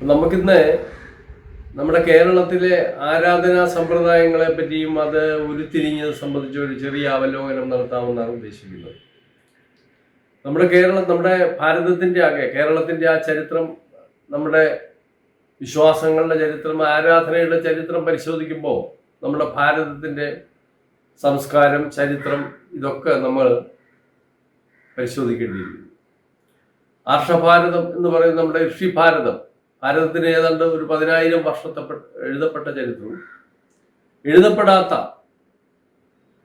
നമുക്കിന്ന് നമ്മുടെ കേരളത്തിലെ ആരാധനാ സമ്പ്രദായങ്ങളെ പറ്റിയും അത് ഉരുത്തിരിഞ്ഞത് സംബന്ധിച്ച ഒരു ചെറിയ അവലോകനം നടത്താമെന്നാണ് ഉദ്ദേശിക്കുന്നത്. നമ്മുടെ കേരളം നമ്മുടെ ഭാരതത്തിന്റെ ആകെ കേരളത്തിന്റെ ആ ചരിത്രം നമ്മുടെ വിശ്വാസങ്ങളുടെ ചരിത്രം ആരാധനയുടെ ചരിത്രം പരിശോധിക്കുമ്പോൾ നമ്മുടെ ഭാരതത്തിന്റെ സംസ്കാരം ചരിത്രം ഇതൊക്കെ നമ്മൾ പരിശോധിക്കേണ്ടിയിരിക്കുന്നു. ആർഷഭാരതം എന്ന് പറയുന്നത് നമ്മുടെ ഋഷിഭാരതം ഭാരതത്തിന് ഏതാണ്ട് ഒരു പതിനായിരം വർഷത്തെ എഴുതപ്പെട്ട ചരിത്രവും എഴുതപ്പെടാത്ത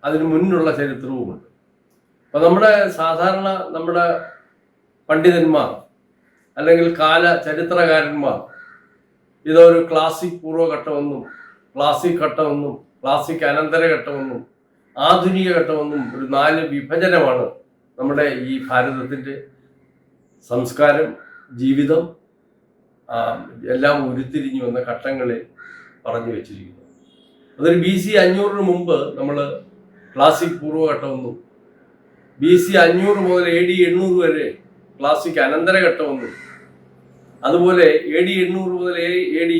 അതിന് മുന്നുള്ള ചരിത്രവുമുണ്ട്. അപ്പൊ നമ്മുടെ സാധാരണ നമ്മുടെ പണ്ഡിതന്മാർ അല്ലെങ്കിൽ കാല ചരിത്രകാരന്മാർ ഇതൊരു ക്ലാസിക് പൂർവഘട്ടമെന്നും ക്ലാസിക് ഘട്ടമെന്നും ക്ലാസിക് അനന്തരഘട്ടമെന്നും ആധുനിക ഘട്ടമെന്നും ഒരു നാല് വിഭജനമാണ് നമ്മുടെ ഈ ഭാരതത്തിന്റെ സംസ്കാരം ജീവിതം എല്ലാം ഉരുത്തിരിഞ്ഞു വന്ന ഘട്ടങ്ങളിൽ പറഞ്ഞു വെച്ചിരിക്കുന്നു. അതൊരു ബി സി അഞ്ഞൂറിന് മുമ്പ് നമ്മൾ ക്ലാസിക് പൂർവഘട്ടമെന്നും ബി സി അഞ്ഞൂറ് മുതൽ എ ഡി എണ്ണൂറ് വരെ ക്ലാസിക് അനന്തരഘട്ടമെന്നും അതുപോലെ എ ഡി എണ്ണൂറ് മുതൽ എ ഡി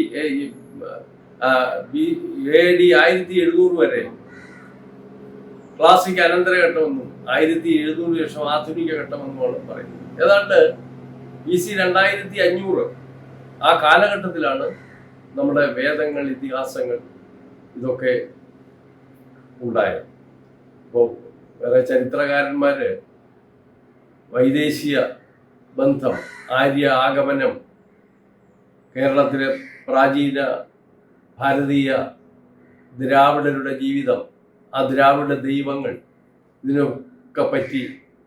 എ ഡി ആയിരത്തി എഴുന്നൂറ് വരെ ക്ലാസിക് അനന്തരഘട്ടമെന്നും ആയിരത്തി എഴുന്നൂറ് ശേഷം ആധുനിക ഘട്ടമെന്നുമാണ് പറയുന്നത്. ഏതാണ്ട് ബി സി രണ്ടായിരത്തി അഞ്ഞൂറ് ആ കാലഘട്ടത്തിലാണ് നമ്മുടെ വേദങ്ങൾ ഇതിഹാസങ്ങൾ ഇതൊക്കെ ഉണ്ടായത്. ഇപ്പോൾ വേറെ ചരിത്രകാരന്മാര് വൈദേശിക ബന്ധം ആര്യ ആഗമനം കേരളത്തിലെ പ്രാചീന ഭാരതീയ ദ്രാവിഡരുടെ ജീവിതം ആ ദ്രാവിഡ ദൈവങ്ങൾ ഇതിനൊക്കെ പറ്റി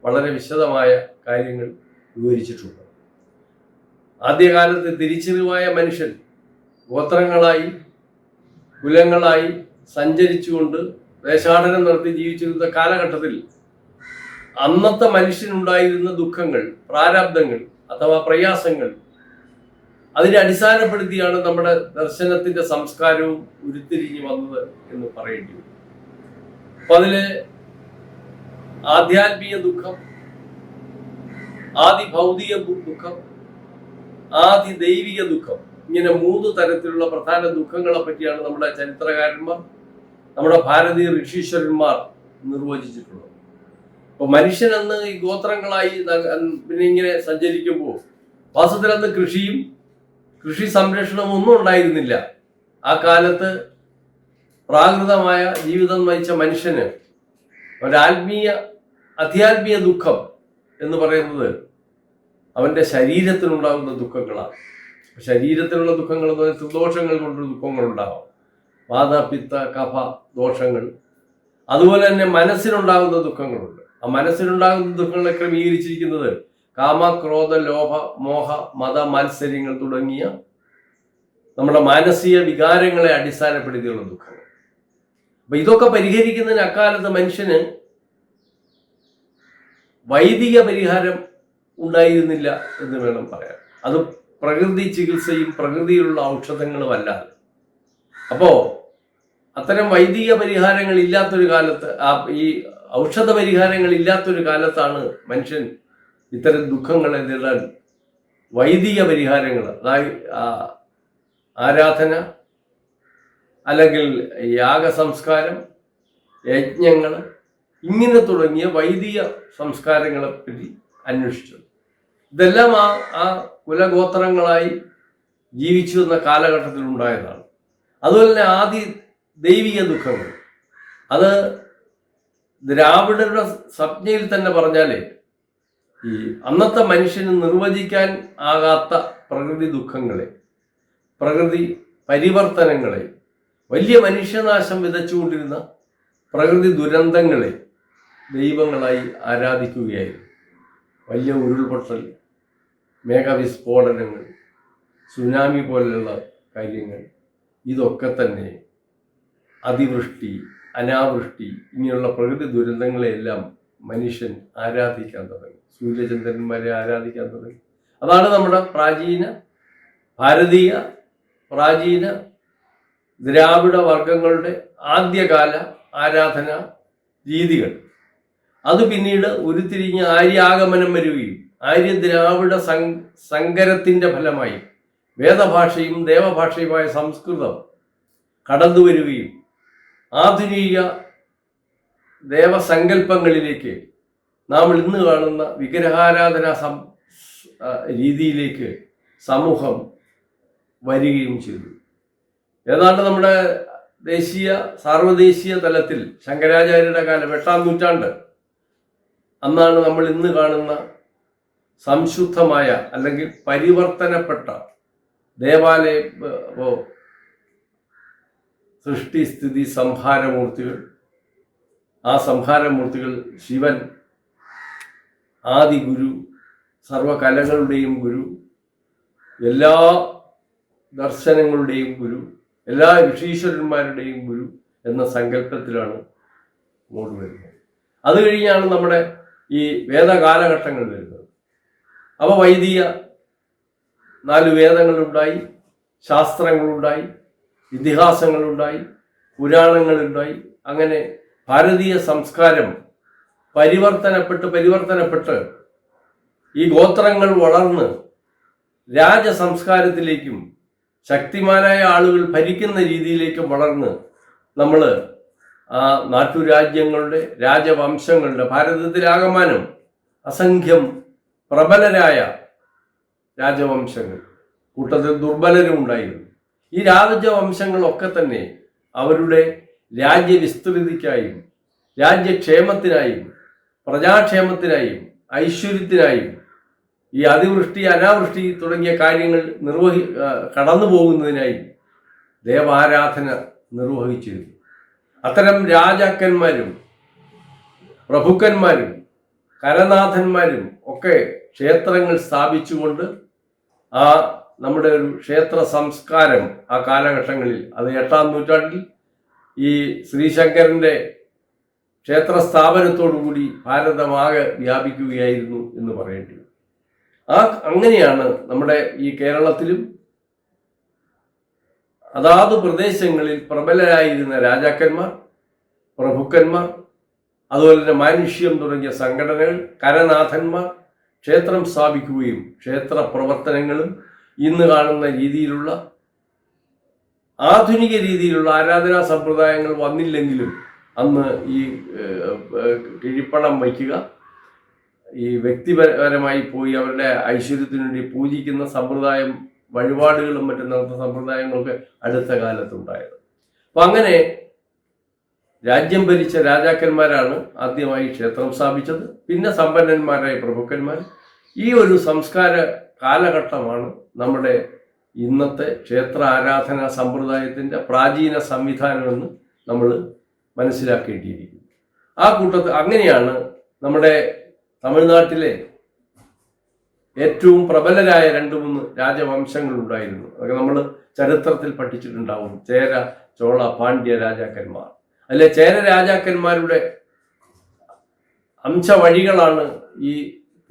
വളരെ വിശദമായ കാര്യങ്ങൾ വിവരിച്ചിട്ടുണ്ട്. ആദ്യകാലത്ത് തിരിച്ചറിവായ മനുഷ്യൻ ഗോത്രങ്ങളായി കുലങ്ങളായി സഞ്ചരിച്ചുകൊണ്ട് വേഷാടനം നടത്തി ജീവിച്ചിരുന്ന കാലഘട്ടത്തിൽ അന്നത്തെ മനുഷ്യനുണ്ടായിരുന്ന ദുഃഖങ്ങൾ പ്രാരാബ്ദങ്ങൾ അഥവാ പ്രയാസങ്ങൾ അതിനെ അടിസ്ഥാനപ്പെടുത്തിയാണ് നമ്മുടെ ദർശനത്തിന്റെ സംസ്കാരവും ഉരുത്തിരിഞ്ഞു വന്നത് എന്ന് പറയേണ്ടി വരും. അപ്പൊ അതിൽ ആധ്യാത്മിക ദുഃഖം ആദി ഭൗതിക ദുഃഖം ആദി ദൈവിക ദുഃഖം. ഇങ്ങനെ മൂന്ന് തരത്തിലുള്ള പ്രധാന ദുഃഖങ്ങളെ പറ്റിയാണ് നമ്മുടെ ചരിത്രകാരന്മാർ നമ്മുടെ ഭാരതീയ ഋഷീശ്വരന്മാർ നിർവചിച്ചിട്ടുള്ളത്. അപ്പൊ മനുഷ്യൻ അന്ന് ഈ ഗോത്രങ്ങളായി പിന്നെ ഇങ്ങനെ സഞ്ചരിക്കുമ്പോൾ വാസ്തവത്തിൽ അന്ന് കൃഷിയും കൃഷി സംരക്ഷണവും ഒന്നും ഉണ്ടായിരുന്നില്ല. ആ കാലത്ത് പ്രാകൃതമായ ജീവിതം നയിച്ച മനുഷ്യന് ഒരാത്മീയ അധ്യാത്മീയ ദുഃഖം എന്ന് പറയുന്നത് അവന്റെ ശരീരത്തിനുണ്ടാകുന്ന ദുഃഖങ്ങളാണ്. ശരീരത്തിലുള്ള ദുഃഖങ്ങൾ എന്ന് പറഞ്ഞാൽ ദോഷങ്ങൾ കൊണ്ട് ദുഃഖങ്ങൾ ഉണ്ടാവാം. വാത പിത്ത കഫ ദോഷങ്ങൾ. അതുപോലെ തന്നെ മനസ്സിനുണ്ടാകുന്ന ദുഃഖങ്ങളുണ്ട്. ആ മനസ്സിനുണ്ടാകുന്ന ദുഃഖങ്ങളെ ക്രമീകരിച്ചിരിക്കുന്നത് കാമ ക്രോധ ലോഭ മോഹ മത മാത്സര്യങ്ങൾ തുടങ്ങിയ നമ്മുടെ മാനസിക വികാരങ്ങളെ അടിസ്ഥാനപ്പെടുത്തിയുള്ള ദുഃഖങ്ങൾ. അപ്പൊ ഇതൊക്കെ പരിഹരിക്കുന്നതിന് അക്കാലത്ത് മനുഷ്യന് വൈദിക പരിഹാരം ഉണ്ടായിരുന്നില്ല എന്ന് വേണം പറയാൻ. അത് പ്രകൃതി ചികിത്സയും പ്രകൃതിയിലുള്ള ഔഷധങ്ങളും അല്ലാതെ. അപ്പോ അത്തരം വൈദിക പരിഹാരങ്ങൾ ഇല്ലാത്തൊരു കാലത്ത് ആ ഈ ഔഷധ പരിഹാരങ്ങൾ ഇല്ലാത്തൊരു കാലത്താണ് മനുഷ്യൻ ഇത്തരം ദുഃഖങ്ങളെ നേരിടാൻ വൈദിക പരിഹാരങ്ങൾ അതായത് ആരാധന അല്ലെങ്കിൽ യാഗ സംസ്കാരം യജ്ഞങ്ങൾ ഇങ്ങനെ തുടങ്ങിയ വൈദിക സംസ്കാരങ്ങളെപ്പറ്റി അന്വേഷിച്ചത്. ഇതെല്ലാം ആ ആ കുലഗോത്രങ്ങളായി ജീവിച്ചു എന്ന കാലഘട്ടത്തിൽ ഉണ്ടായതാണ്. അതുപോലെ തന്നെ ആദ്യ ദൈവിക ദുഃഖങ്ങൾ. അത് ദ്രാവിഡരുടെ സ്വപ്നയിൽ തന്നെ പറഞ്ഞാലേ ഈ അന്നത്തെ മനുഷ്യന് നിർവചിക്കാൻ ആകാത്ത പ്രകൃതി ദുഃഖങ്ങളെ പ്രകൃതി പരിവർത്തനങ്ങളെ വലിയ മനുഷ്യനാശം വിതച്ചുകൊണ്ടിരുന്ന പ്രകൃതി ദുരന്തങ്ങളെ ദൈവങ്ങളായി ആരാധിക്കുകയായിരുന്നു. വലിയ ഉരുൾപൊട്ടൽ മേഘവിസ്ഫോടനങ്ങൾ സുനാമി പോലെയുള്ള കാര്യങ്ങൾ ഇതൊക്കെ തന്നെ അതിവൃഷ്ടി അനാവൃഷ്ടി ഇങ്ങനെയുള്ള പ്രകൃതി ദുരന്തങ്ങളെയെല്ലാം മനുഷ്യൻ ആരാധിക്കാൻ തുടങ്ങി. സൂര്യചന്ദ്രന്മാരെ ആരാധിക്കാൻ തുടങ്ങി. അതാണ് നമ്മുടെ പ്രാചീന ഭാരതീയ പ്രാചീന ദ്രാവിഡ വർഗങ്ങളുടെ ആദ്യകാല ആരാധന രീതികൾ. അത് പിന്നീട് ഉരുത്തിരിഞ്ഞ് ആര്യാഗമനം വരികയും ആര്യ ദ്രാവിഡ സങ്ക സങ്കരത്തിന്റെ ഫലമായി വേദഭാഷയും ദേവഭാഷയുമായ സംസ്കൃതം കടന്നു വരികയും ആധുനിക ദേവസങ്കല്പങ്ങളിലേക്ക് നാം ഇന്ന് കാണുന്ന വിഗ്രഹാരാധന സം രീതിയിലേക്ക് സമൂഹം വരികയും ചെയ്തു. ഏതാണ്ട് നമ്മുടെ ദേശീയ സാർവദേശീയ തലത്തിൽ ശങ്കരാചാര്യരുടെ കാലം എട്ടാം നൂറ്റാണ്ട് അന്നാണ് നമ്മൾ ഇന്ന് കാണുന്ന സംശുദ്ധമായ അല്ലെങ്കിൽ പരിവർത്തനപ്പെട്ട ദേവാലയ സൃഷ്ടി സ്ഥിതി സംഹാരമൂർത്തികൾ. ആ സംഹാരമൂർത്തികൾ ശിവൻ ആദി ഗുരു സർവകലകളുടെയും ഗുരു എല്ലാ ദർശനങ്ങളുടെയും ഗുരു എല്ലാ ഋഷീശ്വരന്മാരുടെയും ഗുരു എന്ന സങ്കല്പത്തിലാണ് ഇങ്ങോട്ട് വരുന്നത്. അത് കഴിഞ്ഞാണ് നമ്മുടെ ഈ വേദകാലഘട്ടങ്ങൾ വരുന്നത്. അവ വൈദിക നാല് വേദങ്ങളുണ്ടായി ശാസ്ത്രങ്ങളുണ്ടായി ഇതിഹാസങ്ങളുണ്ടായി പുരാണങ്ങളുണ്ടായി. അങ്ങനെ ഭാരതീയ സംസ്കാരം പരിവർത്തനപ്പെട്ട് പരിവർത്തനപ്പെട്ട് ഈ ഗോത്രങ്ങൾ വളർന്ന് രാജസംസ്കാരത്തിലേക്കും ശക്തിമാനായ ആളുകൾ ഭരിക്കുന്ന രീതിയിലേക്കും വളർന്ന് നമ്മൾ ആ നാട്ടുരാജ്യങ്ങളുടെ രാജവംശങ്ങളുടെ ഭാരതത്തിലാകമാനം അസംഖ്യം പ്രബലരായ രാജവംശങ്ങൾ. കൂട്ടത്തിൽ ദുർബലരും ഉണ്ടായിരുന്നു. ഈ രാജവംശങ്ങളൊക്കെ തന്നെ അവരുടെ രാജ്യവിസ്തൃതിക്കായും രാജ്യക്ഷേമത്തിനായും പ്രജാക്ഷേമത്തിനായും ഐശ്വര്യത്തിനായും ഈ അതിവൃഷ്ടി അനാവൃഷ്ടി തുടങ്ങിയ കാര്യങ്ങൾ നിർവഹി കടന്നു പോകുന്നതിനായി ദേവാരാധന നിർവഹിച്ചിരുന്നു. അത്തരം രാജാക്കന്മാരും പ്രഭുക്കന്മാരും കരനാഥന്മാരും ഒക്കെ ക്ഷേത്രങ്ങൾ സ്ഥാപിച്ചുകൊണ്ട് ആ നമ്മുടെ ഒരു ക്ഷേത്ര സംസ്കാരം ആ കാലഘട്ടങ്ങളിൽ അത് എട്ടാം നൂറ്റാണ്ടിൽ ഈ ശ്രീശങ്കരന്റെ ക്ഷേത്ര സ്ഥാപനത്തോടുകൂടി ഭാരതമാകെ വ്യാപിക്കുകയായിരുന്നു എന്ന് പറയേണ്ടി ആ അങ്ങനെയാണ് നമ്മുടെ ഈ കേരളത്തിലും അതാത് പ്രദേശങ്ങളിൽ പ്രബലരായിരുന്ന രാജാക്കന്മാർ പ്രഭുക്കന്മാർ അതുപോലെ തന്നെ മാനുഷ്യം തുടങ്ങിയ സംഘടനകൾ കരനാഥന്മാർ ക്ഷേത്രം സ്ഥാപിക്കുകയും ക്ഷേത്ര പ്രവർത്തനങ്ങളും ഇന്ന് കാണുന്ന രീതിയിലുള്ള ആധുനിക രീതിയിലുള്ള ആരാധനാ സമ്പ്രദായങ്ങൾ വന്നില്ലെങ്കിലും അന്ന് ഈ കിഴിപ്പണം വയ്ക്കുക ഈ വ്യക്തിപരമായി പോയി അവരുടെ ഐശ്വര്യത്തിനു വേണ്ടി പൂജിക്കുന്ന സമ്പ്രദായം വഴിപാടുകളും മറ്റും നടത്തുന്ന സമ്പ്രദായങ്ങളൊക്കെ അടുത്ത കാലത്തുണ്ടായത്. അപ്പൊ അങ്ങനെ രാജ്യം ഭരിച്ച രാജാക്കന്മാരാണ് ആദ്യമായി ക്ഷേത്രം സ്ഥാപിച്ചത്. പിന്നെ സമ്പന്നന്മാരായ പ്രഭുക്കന്മാർ ഈ ഒരു സംസ്കാര കാലഘട്ടമാണ് നമ്മുടെ ഇന്നത്തെ ക്ഷേത്ര ആരാധന സമ്പ്രദായത്തിന്റെ പ്രാചീന സംവിധാനമെന്ന് നമ്മൾ മനസ്സിലാക്കേണ്ടിയിരിക്കുന്നു. ആ കൂട്ടത്തിൽ അങ്ങനെയാണ് നമ്മുടെ തമിഴ്നാട്ടിലെ ഏറ്റവും പ്രബലരായ രണ്ട് മൂന്ന് രാജവംശങ്ങൾ ഉണ്ടായിരുന്നു അതൊക്കെ നമ്മൾ ചരിത്രത്തിൽ പഠിച്ചിട്ടുണ്ടാവും. ചേര ചോള പാണ്ഡ്യ രാജാക്കന്മാർ. അതിലെ ചേര രാജാക്കന്മാരുടെ അംശവഴികളാണ് ഈ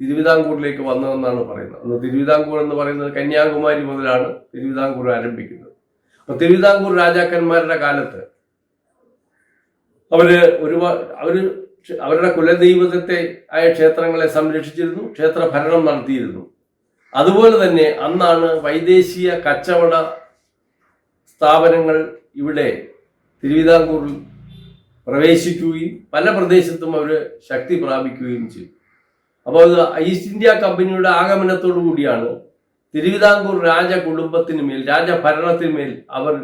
തിരുവിതാംകൂറിലേക്ക് വന്നതെന്നാണ് പറയുന്നത്. അന്ന് തിരുവിതാംകൂർ എന്ന് പറയുന്നത് കന്യാകുമാരി മുതലാണ് തിരുവിതാംകൂർ ആരംഭിക്കുന്നത്. അപ്പൊ തിരുവിതാംകൂർ രാജാക്കന്മാരുടെ കാലത്ത് അവർ ഒരുപാട് അവർ അവരുടെ കുലദൈവത്തെ ആയ ക്ഷേത്രങ്ങളെ സംരക്ഷിച്ചിരുന്നു ക്ഷേത്ര ഭരണം നടത്തിയിരുന്നു. അതുപോലെ തന്നെ അന്നാണ് വൈദേശിക കച്ചവട സ്ഥാപനങ്ങൾ ഇവിടെ തിരുവിതാംകൂറിൽ പ്രവേശിക്കുകയും പല പ്രദേശത്തും അവർ ശക്തി പ്രാപിക്കുകയും ചെയ്തു. അപ്പോൾ ഈസ്റ്റ് ഇന്ത്യ കമ്പനിയുടെ ആഗമനത്തോടു കൂടിയാണ് തിരുവിതാംകൂർ രാജ കുടുംബത്തിന് മേൽ രാജഭരണത്തിന് മേൽ അവർ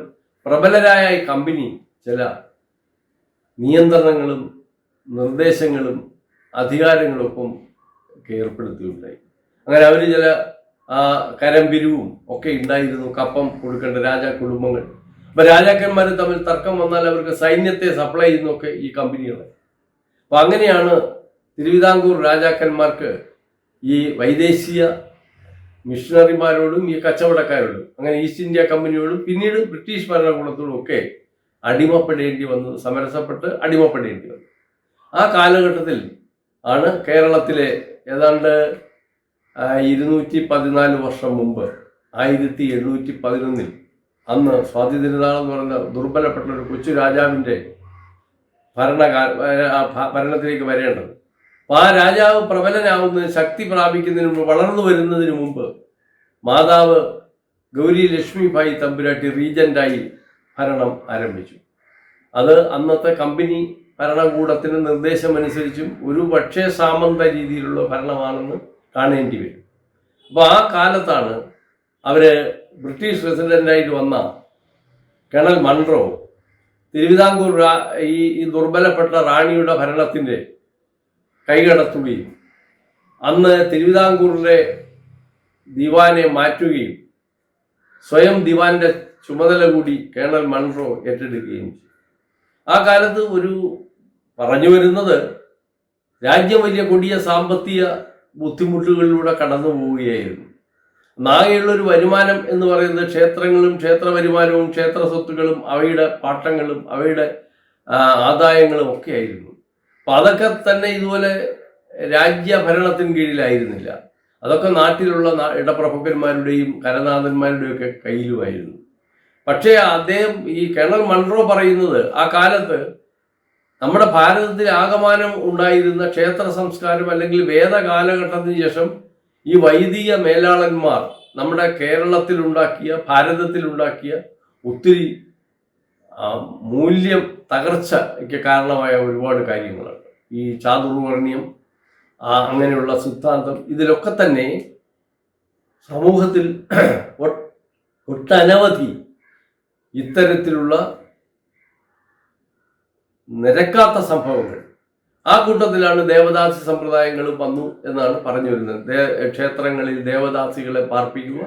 പ്രബലരായ കമ്പനി ചില നിയന്ത്രണങ്ങളും നിർദ്ദേശങ്ങളും അധികാരങ്ങളൊപ്പം ഏർപ്പെടുത്തിയുണ്ടായി അങ്ങനെ അവർ ചില കരംപിരിവും ഒക്കെ ഉണ്ടായിരുന്നു. കപ്പം കൊടുക്കേണ്ട രാജ കുടുംബങ്ങൾ. അപ്പൊ രാജാക്കന്മാർ തമ്മിൽ തർക്കം വന്നാൽ അവർക്ക് സൈന്യത്തെ സപ്ലൈ ചെയ്യുന്നൊക്കെ ഈ കമ്പനികളെ അപ്പൊ അങ്ങനെയാണ് തിരുവിതാംകൂർ രാജാക്കന്മാർക്ക് ഈ വൈദേശിക മിഷണറിമാരോടും ഈ കച്ചവടക്കാരോടും അങ്ങനെ ഈസ്റ്റ് ഇന്ത്യ കമ്പനിയോടും പിന്നീട് ബ്രിട്ടീഷ് ഭരണകൂടത്തോടും ഒക്കെ അടിമപ്പെടേണ്ടി വന്നു സമരസപ്പെട്ട് അടിമപ്പെടേണ്ടി വന്നു. ആ കാലഘട്ടത്തിൽ ആണ് കേരളത്തിലെ ഏതാണ്ട് ഇരുന്നൂറ്റി പതിനാല് വർഷം മുമ്പ് ആയിരത്തി എഴുന്നൂറ്റി പതിനൊന്നിൽ അന്ന് സ്വാതി തിരുനാൾ എന്ന് പറഞ്ഞ ദുർബലപ്പെട്ട ഒരു കൊച്ചു രാജാവിന്റെ ഭരണകാല ഭരണത്തിലേക്ക് വരേണ്ടത്. അപ്പൊ ആ രാജാവ് പ്രബലനാവുന്ന ശക്തി പ്രാപിക്കുന്നതിന് മുമ്പ് വളർന്നു വരുന്നതിന് മുമ്പ് മാതാവ് ഗൗരി ലക്ഷ്മിഭായ് തമ്പുരാട്ടി റീജന്റായി ഭരണം ആരംഭിച്ചു. അത് അന്നത്തെ കമ്പനി ഭരണകൂടത്തിന്റെ നിർദ്ദേശമനുസരിച്ചും ഒരു പക്ഷേ സാമന്ത രീതിയിലുള്ള ഭരണമാണെന്ന് കാണേണ്ടി വരും. അപ്പോൾ ആ കാലത്താണ് അവർ ബ്രിട്ടീഷ് റെസിഡന്റായിട്ട് വന്ന കേണൽ മൺറോ തിരുവിതാംകൂർ ഈ ഈ ദുർബലപ്പെട്ട റാണിയുടെ ഭരണത്തിന്റെ കൈകടത്തുകയും അന്ന് തിരുവിതാംകൂറിലെ ദിവാനെ മാറ്റുകയും സ്വയം ദിവാന്റെ ചുമതല കൂടി കേണൽ മൺറോ ഏറ്റെടുക്കുകയും ആ കാലത്ത് ഒരു പറഞ്ഞു വരുന്നത് രാജ്യം വലിയ കൊടിയ സാമ്പത്തിക ബുദ്ധിമുട്ടുകളിലൂടെ കടന്നു പോവുകയായിരുന്നു നാഗയുള്ള ഒരു വരുമാനം എന്ന് പറയുന്നത് ക്ഷേത്രങ്ങളും ക്ഷേത്ര വരുമാനവും ക്ഷേത്ര സ്വത്തുക്കളും അവയുടെ പാട്ടങ്ങളും അവയുടെ ആദായങ്ങളും ഒക്കെ ആയിരുന്നു. അപ്പൊ അതൊക്കെ തന്നെ ഇതുപോലെ രാജ്യഭരണത്തിന് കീഴിലായിരുന്നില്ല. അതൊക്കെ നാട്ടിലുള്ള ഇടപ്രഭുക്കന്മാരുടെയും കരനാഥന്മാരുടെയും ഒക്കെ കയ്യിലുമായിരുന്നു. പക്ഷേ അദ്ദേഹം ഈ കേണൽ മൺറോ പറയുന്നത് ആ കാലത്ത് നമ്മുടെ ഭാരതത്തിൽ ആകമാനം ഉണ്ടായിരുന്ന ക്ഷേത്ര സംസ്കാരം അല്ലെങ്കിൽ വേദ കാലഘട്ടത്തിന് ശേഷം ഈ വൈദിക മേലാളന്മാർ നമ്മുടെ കേരളത്തിലുണ്ടാക്കിയ ഭാരതത്തിലുണ്ടാക്കിയ ഒത്തിരി മൂല്യം തകർച്ചയ്ക്ക് കാരണമായ ഒരുപാട് കാര്യങ്ങളുണ്ട് ഈ ചാതുർവർണ്യം അങ്ങനെയുള്ള സിദ്ധാന്തം ഇതിലൊക്കെ തന്നെ സമൂഹത്തിൽ ഒട്ടനവധി ഇത്തരത്തിലുള്ള നിരക്കാത്ത സംഭവങ്ങൾ ആ കൂട്ടത്തിലാണ് ദേവദാസി സമ്പ്രദായങ്ങളും വന്നു എന്നാണ് പറഞ്ഞു വരുന്നത്. ക്ഷേത്രങ്ങളിൽ ദേവദാസികളെ പാർപ്പിക്കുക.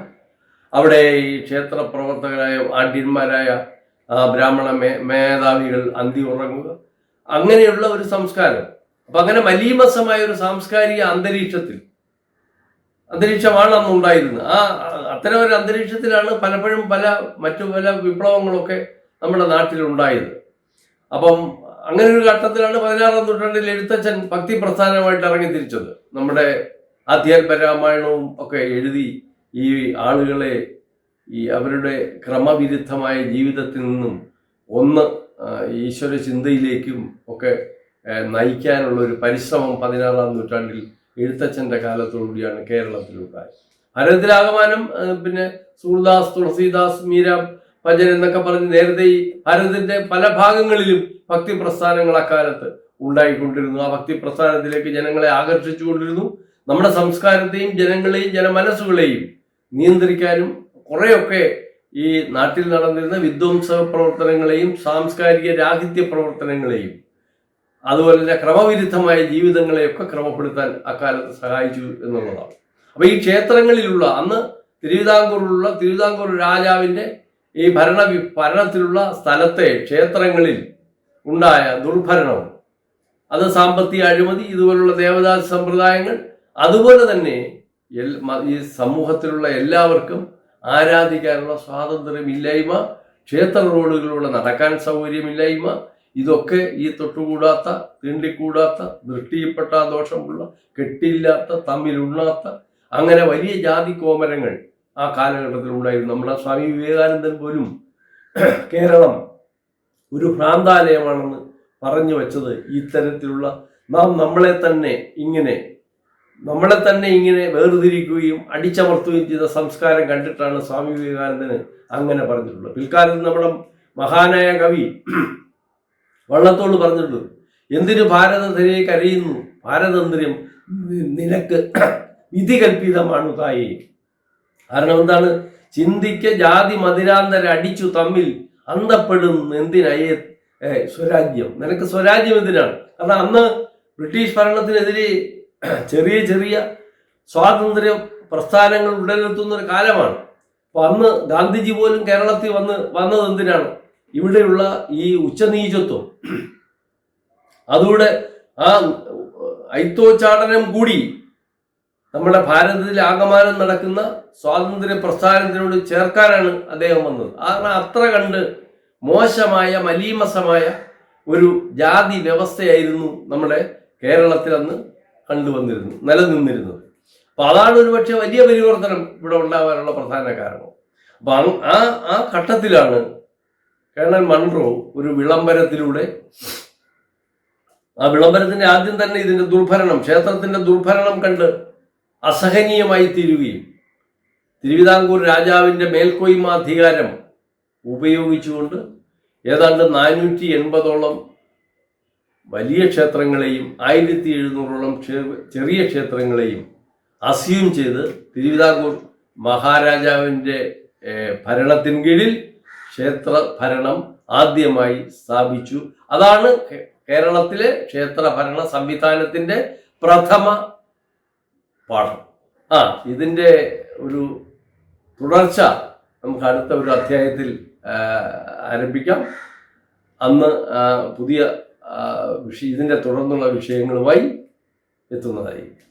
അവിടെ ഈ ക്ഷേത്ര പ്രവർത്തകരായ ആഢ്യന്മാരായ ബ്രാഹ്മണ മേ മേധാവികൾ അന്തി ഉറങ്ങുക. അങ്ങനെയുള്ള ഒരു സംസ്കാരം. അപ്പൊ അങ്ങനെ മലീമസമായ ഒരു സാംസ്കാരിക അന്തരീക്ഷത്തിൽ അന്തരീക്ഷമാണ് അന്ന് ഉണ്ടായിരുന്നത്. ആ അത്തരം ഒരു അന്തരീക്ഷത്തിലാണ് പലപ്പോഴും പല മറ്റു പല വിപ്ലവങ്ങളൊക്കെ നമ്മുടെ നാട്ടിൽ ഉണ്ടായത് അപ്പം അങ്ങനെ ഒരു ഘട്ടത്തിലാണ് പതിനാറാം നൂറ്റാണ്ടിൽ എഴുത്തച്ഛൻ ഭക്തി പ്രസ്ഥാനമായിട്ട് ഇറങ്ങി തിരിച്ചത്. നമ്മുടെ ആധ്യാത്മ രാമായണവും ഒക്കെ എഴുതി ഈ ആളുകളെ ഈ അവരുടെ ക്രമവിരുദ്ധമായ ജീവിതത്തിൽ നിന്നും ഒന്ന് ഈശ്വര ചിന്തയിലേക്കും ഒക്കെ നയിക്കാനുള്ള ഒരു പരിശ്രമം പതിനാറാം നൂറ്റാണ്ടിൽ എഴുത്തച്ഛന്റെ കാലത്തോടുകൂടിയാണ് കേരളത്തിലുണ്ടായത്. ഭാരതത്തിലാകമാനം പിന്നെ സൂർദാസ് തുളസീദാസ് മീര ഭജൻ എന്നൊക്കെ പറഞ്ഞ് നേരത്തെ ഈ ഭാരതത്തിന്റെ പല ഭാഗങ്ങളിലും ഭക്തി പ്രസ്ഥാനങ്ങൾ അക്കാലത്ത് ഉണ്ടായിക്കൊണ്ടിരുന്നു. ആ ഭക്തി പ്രസ്ഥാനത്തിലേക്ക് ജനങ്ങളെ ആകർഷിച്ചുകൊണ്ടിരുന്നു. നമ്മുടെ സംസ്കാരത്തെയും ജനങ്ങളെയും ജനമനസ്സുകളെയും നിയന്ത്രിക്കാനും കുറേയൊക്കെ ഈ നാട്ടിൽ നടന്നിരുന്ന വിധ്വംസ പ്രവർത്തനങ്ങളെയും സാംസ്കാരിക രാഹിത്യ പ്രവർത്തനങ്ങളെയും അതുപോലെ തന്നെ ക്രമവിരുദ്ധമായ ജീവിതങ്ങളെയൊക്കെ ക്രമപ്പെടുത്താൻ അക്കാലത്ത് സഹായിച്ചു എന്നുള്ളതാണ്. അപ്പൊ ഈ ക്ഷേത്രങ്ങളിലുള്ള അന്ന് തിരുവിതാംകൂറിലുള്ള തിരുവിതാംകൂർ രാജാവിന്റെ ഈ ഭരണ ഭരണത്തിലുള്ള സ്ഥലത്തെ ക്ഷേത്രങ്ങളിൽ ഉണ്ടായ ദുർഭരണവും അത് സാമ്പത്തിക അഴിമതി ഇതുപോലുള്ള ദേവദാസ സമ്പ്രദായങ്ങൾ അതുപോലെ തന്നെ ഈ സമൂഹത്തിലുള്ള എല്ലാവർക്കും ആരാധിക്കാനുള്ള സ്വാതന്ത്ര്യമില്ലായ്മ ക്ഷേത്ര റോഡുകളിലൂടെ നടക്കാൻ സൗകര്യമില്ലായ്മ ഇതൊക്കെ ഈ തൊട്ടുകൂടാത്ത തീണ്ടിക്കൂടാത്ത ദൃഷ്ടിയിൽപ്പെട്ട ദോഷമുള്ള കെട്ടില്ലാത്ത തമ്മിലുണ്ണാത്ത അങ്ങനെ വലിയ ജാതി കോമരങ്ങൾ ആ കാലഘട്ടത്തിൽ ഉണ്ടായിരുന്നു. നമ്മുടെ സ്വാമി വിവേകാനന്ദൻ പോലും കേരളം ഒരു ഭ്രാന്താലയമാണെന്ന് പറഞ്ഞു വെച്ചത് ഇത്തരത്തിലുള്ള നാം നമ്മളെ തന്നെ ഇങ്ങനെ നമ്മളെ തന്നെ ഇങ്ങനെ വേർതിരിക്കുകയും അടിച്ചമർത്തുകയും ചെയ്ത സംസ്കാരം കണ്ടിട്ടാണ് സ്വാമി വിവേകാനന്ദന് അങ്ങനെ പറഞ്ഞിട്ടുള്ളത്. പിൽക്കാലത്ത് നമ്മുടെ മഹാനായ കവി വള്ളത്തോട് പറഞ്ഞിട്ടുണ്ട് എന്തിനു ഭാരതത്തിനെ കരയുന്നു? ഭാരതന്ത്ര്യം നിനക്ക് വിധി കൽപ്പിതമാണ് തായി. കാരണം എന്താണ്? ചിന്തിക്ക ജാതി മതിരാന്തര അടിച്ചു തമ്മിൽ അന്തപ്പെടും എന്തിനയേ സ്വരാജ്യം. നിനക്ക് സ്വരാജ്യം എന്തിനാണ്? കാരണം അന്ന് ബ്രിട്ടീഷ് ഭരണത്തിനെതിരെ ചെറിയ ചെറിയ സ്വാതന്ത്ര്യ പ്രസ്ഥാനങ്ങൾ ഉടലെത്തുന്ന ഒരു കാലമാണ്. അപ്പൊ അന്ന് ഗാന്ധിജി പോലും കേരളത്തിൽ വന്ന് വന്നത് എന്തിനാണ്? ഇവിടെയുള്ള ഈ ഉച്ചനീചത്വം. അതുകൂടെ ആ ഐത്തോച്ചാടനം കൂടി നമ്മുടെ ഭാരതത്തിൽ ആകമാനം നടക്കുന്ന സ്വാതന്ത്ര്യ പ്രസ്ഥാനത്തിനോട് ചേർക്കാനാണ് അദ്ദേഹം വന്നത്. കാരണം അത്ര കണ്ട് മോശമായ മലീമസമായ ഒരു ജാതി വ്യവസ്ഥയായിരുന്നു നമ്മുടെ കേരളത്തിൽ അന്ന് കണ്ടുവന്നിരുന്നു നിലനിന്നിരുന്നത്. അപ്പൊ അതാണ് ഒരു പക്ഷേ വലിയ പരിവർത്തനം ഇവിടെ ഉണ്ടാവാനുള്ള പ്രധാന കാരണം. അപ്പൊ ആ ആ ഘട്ടത്തിലാണ് കേണൽ മൺറോ ഒരു വിളംബരത്തിലൂടെ ആ വിളംബരത്തിന്റെ ആദ്യം തന്നെ ഇതിന്റെ ദുർഭരണം ക്ഷേത്രത്തിന്റെ ദുർഭരണം കണ്ട് അസഹനീയമായി തീരുകയും തിരുവിതാംകൂർ രാജാവിന്റെ മേൽക്കോയ്മാധികാരം ഉപയോഗിച്ചുകൊണ്ട് ഏതാണ്ട് നാനൂറ്റി എൺപതോളം വലിയ ക്ഷേത്രങ്ങളെയും ആയിരത്തി എഴുന്നൂറോളം ചെറിയ ക്ഷേത്രങ്ങളെയും അസ്യൂം ചെയ്ത് തിരുവിതാംകൂർ മഹാരാജാവിന്റെ ഭരണത്തിൻ കീഴിൽ ക്ഷേത്ര ഭരണം ആദ്യമായി സ്ഥാപിച്ചു. അതാണ് കേരളത്തിലെ ക്ഷേത്ര ഭരണ സംവിധാനത്തിന്റെ പ്രഥമ പാഠം. ആ ഇതിന്റെ ഒരു തുടർച്ച നമുക്ക് അടുത്ത ഒരു അധ്യായത്തിൽ ആരംഭിക്കാം. അന്ന് പുതിയ വിഷയ ഇതിന്റെ തുടർന്നുള്ള വിഷയങ്ങളുമായി എത്തുന്നതായിരിക്കും.